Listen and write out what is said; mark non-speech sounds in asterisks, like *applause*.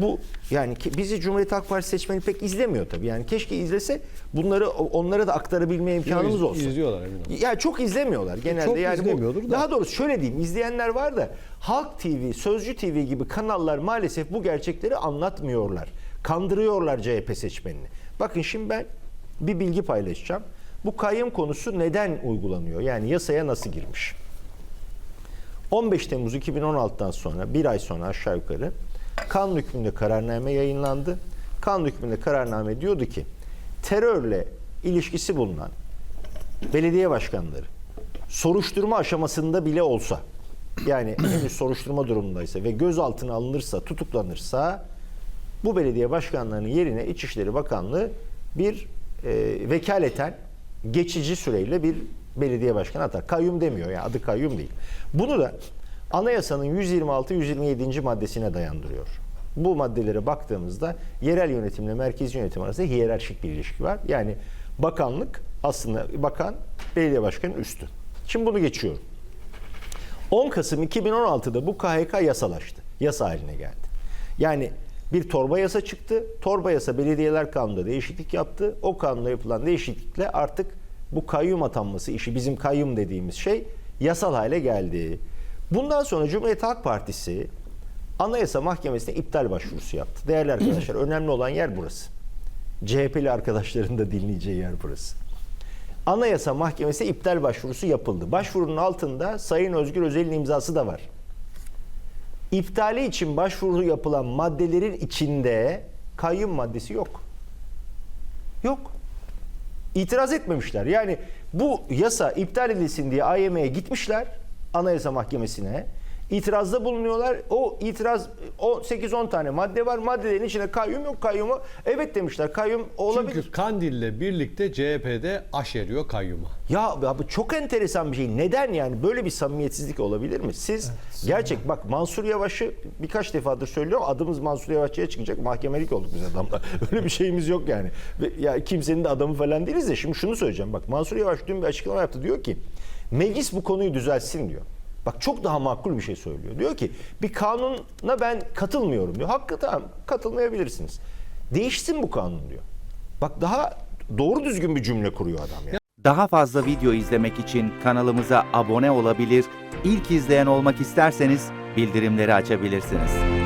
Bu yani ki bizi Cumhuriyet Halk Partisi seçmeni pek izlemiyor tabii. Yani keşke izlese bunları onlara da aktarabilme imkanımız olsun. izliyorlar emin olun. Ya çok izlemiyorlar genelde. Çok yani bu- izlemiyordur da. Daha doğrusu şöyle diyeyim izleyenler var da Halk TV, Sözcü TV gibi kanallar maalesef bu gerçekleri anlatmıyorlar. Kandırıyorlar CHP seçmenini. Bakın şimdi ben bir bilgi paylaşacağım. Bu kayyum konusu neden uygulanıyor? Yani yasaya nasıl girmiş? 15 Temmuz 2016'dan sonra bir ay sonra aşağı yukarı kanun hükmünde kararname yayınlandı. Kanun hükmünde kararname diyordu ki terörle ilişkisi bulunan belediye başkanları soruşturma aşamasında bile olsa yani *clears throat* henüz soruşturma durumundaysa ve gözaltına alınırsa, tutuklanırsa bu belediye başkanlarının yerine İçişleri Bakanlığı bir e, vekaleten geçici süreyle bir belediye başkanı atar. Kayyum demiyor yani adı kayyum değil. Bunu da anayasanın 126-127. maddesine dayandırıyor. Bu maddelere baktığımızda yerel yönetimle merkezi yönetim arasında hiyerarşik bir ilişki var. Yani bakanlık aslında bakan belediye başkanının üstü. Şimdi bunu geçiyorum. 10 Kasım 2016'da bu KHK yasalaştı. Yasa haline geldi. Yani bir torba yasa çıktı. Torba yasa belediyeler kanununda değişiklik yaptı. O kanunda yapılan değişiklikle artık bu kayyum atanması işi bizim kayyum dediğimiz şey yasal hale geldi. Bundan sonra Cumhuriyet Halk Partisi Anayasa Mahkemesi'ne iptal başvurusu yaptı. Değerli arkadaşlar *clears throat* önemli olan yer burası. CHP'li arkadaşların da dinleyeceği yer burası. Anayasa Mahkemesi iptal başvurusu yapıldı. Başvurunun altında Sayın Özgür Özel'in imzası da var. İptali için başvuru yapılan maddelerin içinde kayyum maddesi yok. Yok. İtiraz etmemişler. Yani bu yasa iptal edilsin diye AYM'ye gitmişler Anayasa Mahkemesi'ne. İtirazda bulunuyorlar. O itiraz 8-10 tane madde var. Maddelerin içinde kayyum yok. Kayyumu evet demişler. Kayyum olabilir. Çünkü Kandil'le birlikte CHP'de aşeriyor kayyuma. Ya bu çok enteresan bir şey. Neden yani böyle bir samimiyetsizlik olabilir mi? Siz gerçek bak Mansur Yavaş'ı birkaç defadır söylüyorum. Adımız Mansur Yavaşçı'ya çıkacak. Mahkemelik olduk biz adamla. *laughs* Öyle bir şeyimiz yok yani. Ya kimsenin de adamı falan değiliz de şimdi şunu söyleyeceğim. Bak Mansur Yavaş dün bir açıklama yaptı. Diyor ki meclis bu konuyu düzeltsin diyor. Bak çok daha makul bir şey söylüyor. Diyor ki bir kanuna ben katılmıyorum diyor. Hakkı tamam katılmayabilirsiniz. Değişsin bu kanun diyor. Bak daha doğru düzgün bir cümle kuruyor adam ya. Daha fazla video izlemek için kanalımıza abone olabilir, ilk izleyen olmak isterseniz bildirimleri açabilirsiniz.